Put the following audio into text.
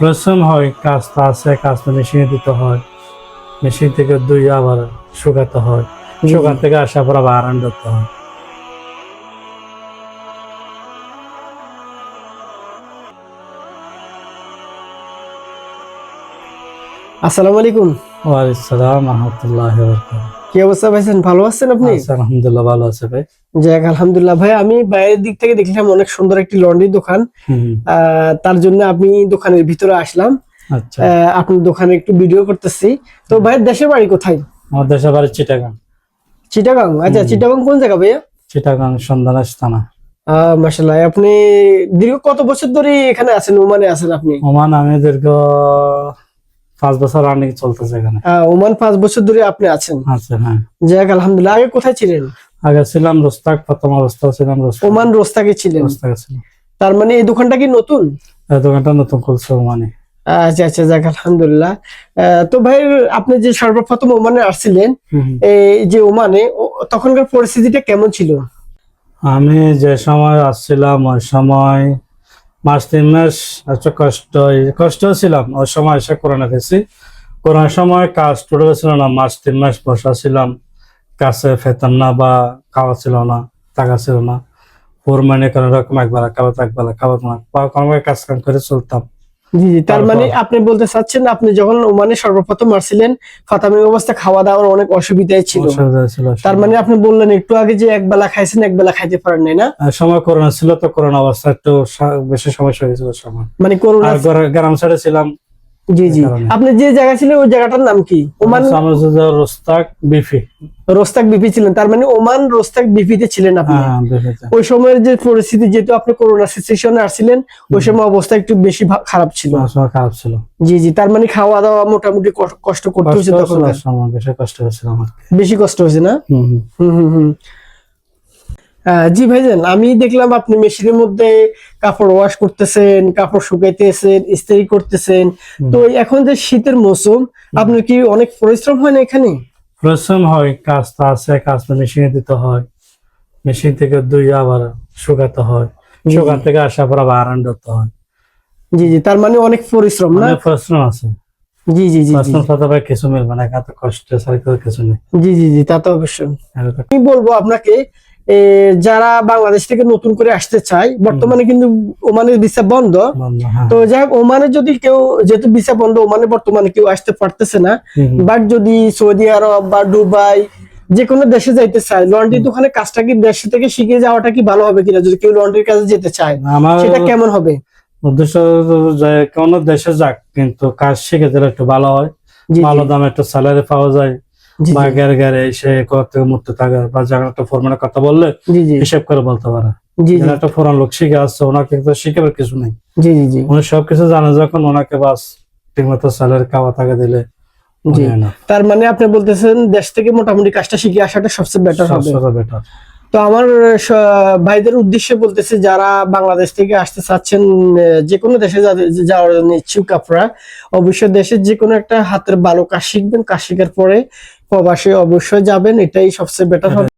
পরিশ্রম হয় কাজটা আছে কাজটা মেশিনে দিতে হয়। মেশিন থেকে দুই আবার শুকাতে হয়। শুকান থেকে আসার পর আবার আরাম করতে হয়। আসসালামু আলাইকুম। ওয়ালাইসালাম রহমতুল্লাহ কি অবস্থা ভাইছেন ভালো আছেন আপনি? আলহামদুলিল্লাহ ভালো আছে ভাই। যাক আলহামদুলিল্লাহ ভাই আমি বাইরের দিক থেকে দেখলাম অনেক সুন্দর একটি লন্ড্রি দোকান। তার জন্য আমি দোকানের ভিতরে আসলাম। আচ্ছা। আপনার দোকানে একটু ভিডিও করতেছি। তো ভাইয়ের দেশের বাড়ি কোথায়? আমার দেশে বাড়ি চিটাগাং। চিটাগাং? আচ্ছা চিটাগাং কোন জায়গা ভাইয়া? চিটাগাং সন্ধান থানা। মাসাল্লাহ আপনি দীর্ঘ কত বছর ধরে এখানে আছেন? ওমানে আছেন আপনি? ওমান আমি দীর্ঘ পাঁচ বছর রানিং চলতেছে এখানে। ওমান পাঁচ বছর ধরে আপনি আছেন? আচ্ছা হ্যাঁ। যাক আলহামদুলিল্লাহ। আগে কোথায় ছিলেন? আগে ছিলাম রোস্তাক প্রথম অবস্থায় ছিলাম ওমান রোস্তাকে ছিলেন? রোস্তাকে ছিলাম। তার মানে এই দোকানটা কি নতুন? দোকানটা নতুন খুলছে ওমানে। আচ্ছা আচ্ছা যাক আলহামদুলিল্লাহ। তো ভাই আপনি যে সর্বপ্রথম ওমানে আসছিলেন। এই যে ওমানে তখনকার পরিস্থিতিটা কেমন ছিল? আমি যে সময় আসছিলাম ওই সময় মাস তিন মাস একটা কষ্ট কষ্ট ছিলাম, ওই সময় এসে করোনা খেয়েছি। করোনার সময় কাজ টোটাল ছিল না মাস তিন মাস বসা ছিলাম। কাছে ফেতাম না বা খাওয়া ছিল না টাকা ছিল না। ফোর কোনো রকম একবেলা খাবার একবেলা খাবার না। বা কোনো কাজ কাম করে চলতাম। জি জি তার মানে আপনি বলতে চাচ্ছেন আপনি যখন ওমানে সর্বপ্রথম আসছিলেন ফাতামি অবস্থা খাওয়া দাওয়ার অনেক অসুবিধায় ছিল। তার মানে আপনি বললেন একটু আগে যে এক বেলা খাইছেন এক বেলা খাইতে পারেন নাই না? সময় করোনা ছিল তো করোনা অবস্থা একটু বেশি সমস্যা হয়েছিল সময়। মানে করোনা গ্রাম সাইডে ছিলাম। জি জি। আপনি যে জায়গা ছিলেন ওই জায়গাটার নাম কি? ওমান রোস্তাক বিফি। রোস্তাক বিপি ছিলেন তার মানে ওমান রোস্তাক বিপিতে ছিলেন আপনি। হ্যাঁ ওই সময়ের যে পরিস্থিতি যেহেতু আপনি করোনা সিচুয়েশনে আসছিলেন ওই সময় অবস্থা একটু বেশি খারাপ ছিল। খারাপ ছিল। জি জি তার মানে খাওয়া দাওয়া মোটামুটি কষ্ট করতে হয়েছে তখন? বেশি কষ্ট হয়েছিল আমার। বেশি কষ্ট হয়েছে না? হুম, হুম। হুম হুম হুম। জি ভাইজান আমি দেখলাম আপনি মেশিনের মধ্যে কাপড় ওয়াশ করতেছেন কাপড় শুকাইতেছেন ইস্ত্রি করতেছেন। তো এখন যে শীতের মৌসুম আপনার কি অনেক পরিশ্রম হয় না এখানে? পরিশ্রম হয় কাজটা আছে কাজটা মেশিনে দিতে হয়। মেশিন থেকে দুই আবার শুকাতে হয়। শুকান থেকে আসার পর আবার আরাম ধরতে হয়। জি জি তার মানে অনেক পরিশ্রম না? প্রশ্ন পরিশ্রম আছে। জি জি জি পরিশ্রম সাথে ভাই কিছু মিলবে না এত কষ্ট সারিতে কিছু নেই। জি জি জি তা তো অবশ্যই। এরকম। আমি বলব আপনাকে যারা বাংলাদেশ থেকে নতুন করে আসতে চায় বর্তমানে কিন্তু ওমানের ভিসা বন্ধ। হ্যাঁ। তো যাই হোক ওমানে যদি কেউ যেহেতু ভিসা বন্ধ ওমানে বর্তমানে কেউ আসতে পারতেছে না। বাট যদি সৌদি আরব বা দুবাই যে কোনো দেশে যাইতে চায় লন্ড্রি দোকানে কাজটা কি দেশ থেকে শিখে যাওয়াটা কি ভালো হবে কিনা? যদি কেউ লন্ড্রির কাজে যেতে চায় সেটা কেমন হবে? উদ্দেশ্য কোন দেশে যাক কিন্তু কাজ শিখে দিলে একটু ভালো হয়। ভালো দামে একটু স্যালারি পাওয়া যায়। বা এসে কত মুক্ত থাকে বা যারা একটা কথা বললে হিসেব করে বলতে পারে। একটা ফোরান লোক শিখে আসছে ওনাকে তো শিখাবার কিছু নেই। জি জি জি। উনি সবকিছু জানে যখন ওনাকে বাস ঠিক মতো স্যালারি খাওয়া টাকা দিলে জি। তার মানে আপনি বলতেছেন দেশ থেকে মোটামুটি কাজটা শিখে আসাটা সবচেয়ে বেটার হবে। বেটার তো আমার ভাইদের উদ্দেশ্যে বলতেছে যারা বাংলাদেশ থেকে আসতে চাচ্ছেন যে কোনো দেশে যাওয়ার জন্য ইচ্ছুক আপনারা অবশ্যই দেশের যে কোনো একটা হাতের ভালো কাজ শিখবেন। কাজ শেখার পরে প্রবাসে অবশ্যই যাবেন এটাই সবচেয়ে বেটার হবে।